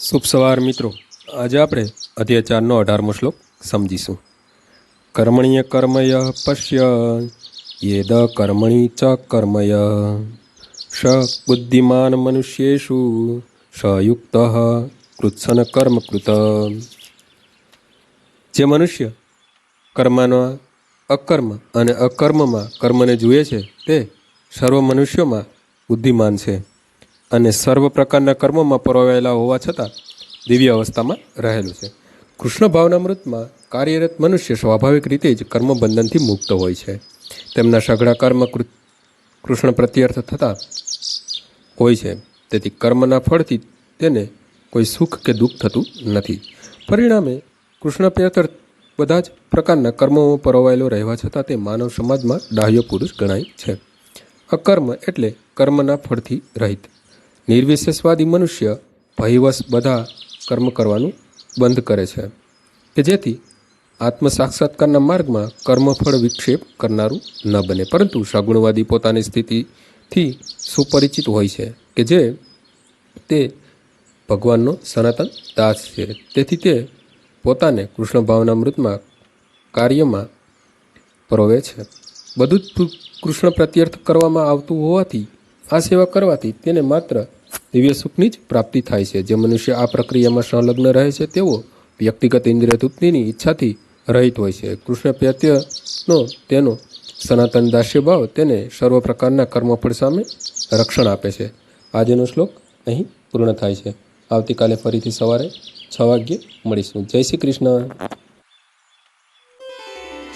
શુભ સવાર મિત્રો. આજે આપણે અધ્યાચારનો અઢારમો શ્લોક સમજીશું. કર્મણીય કર્મય પશ્ય યેદ કર્મણી ચ કર્મય. સ બુદ્ધિમાન મનુષ્યેષુ સયુક્ત કૃત્સન કર્મ કૃત. જે મનુષ્ય કર્મના અકર્મ અને અકર્મમાં કર્મને જુએ છે, તે સર્વ મનુષ્યોમાં બુદ્ધિમાન છે. અને સર્વ પ્રકારના કર્મોમાં પરોવાયેલા હોવા છતાં દિવ્ય અવસ્થામાં રહેલું છે. કૃષ્ણ ભાવનામૃતમાં કાર્યરત મનુષ્ય સ્વાભાવિક રીતે જ કર્મબંધનથી મુક્ત હોય છે. તેમના સઘળા કર્મ કૃષ્ણ પ્રત્યર્થ થતા હોય છે. તેથી કર્મના ફળથી તેને કોઈ સુખ કે દુઃખ થતું નથી. પરિણામે કૃષ્ણ પ્રત્યર્થ બધા જ પ્રકારના કર્મોમાં પરોવાયેલો રહેવા છતાં તે માનવ સમાજમાં ડાહ્યો પુરુષ ગણાય છે. અકર્મ એટલે કર્મના ફળથી રહિત નિર્વિશેષવાદી મનુષ્ય ભયવશ બધા કર્મ કરવાનું બંધ કરે છે, કે જેથી આત્મ સાક્ષાત્કારના માર્ગમાં કર્મફળ વિક્ષેપ કરનારું ન બને. પરંતુ સગુણવાદી પોતાની સ્થિતિથી સુપરિચિત હોય છે, કે જે તે ભગવાનનો સનાતન દાસ છે. તેથી તે પોતાને કૃષ્ણ ભાવનામૃતમાં કાર્યમાં પરોવે છે. બધું જ કૃષ્ણ પ્રત્યર્થ કરવામાં આવતું હોવાથી, આ સેવા કરવાથી તેને માત્ર દિવ્ય સુખની જ પ્રાપ્તિ થાય છે. જે મનુષ્ય આ પ્રક્રિયામાં સંલગ્ન રહે છે, તેઓ વ્યક્તિગત ઇન્દ્રિય તૃપ્તિની ઈચ્છાથી રહિત હોય છે. કૃષ્ણ પ્રત્યનો તેનો સનાતન દાસ્યભાવ તેને સર્વ પ્રકારના કર્મફળ સામે રક્ષણ આપે છે. આજનો શ્લોક અહીં પૂર્ણ થાય છે. આવતીકાલે ફરીથી સવારે છ વાગ્યે મળીશું. જય શ્રી કૃષ્ણ.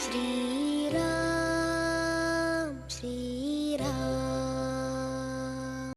શ્રી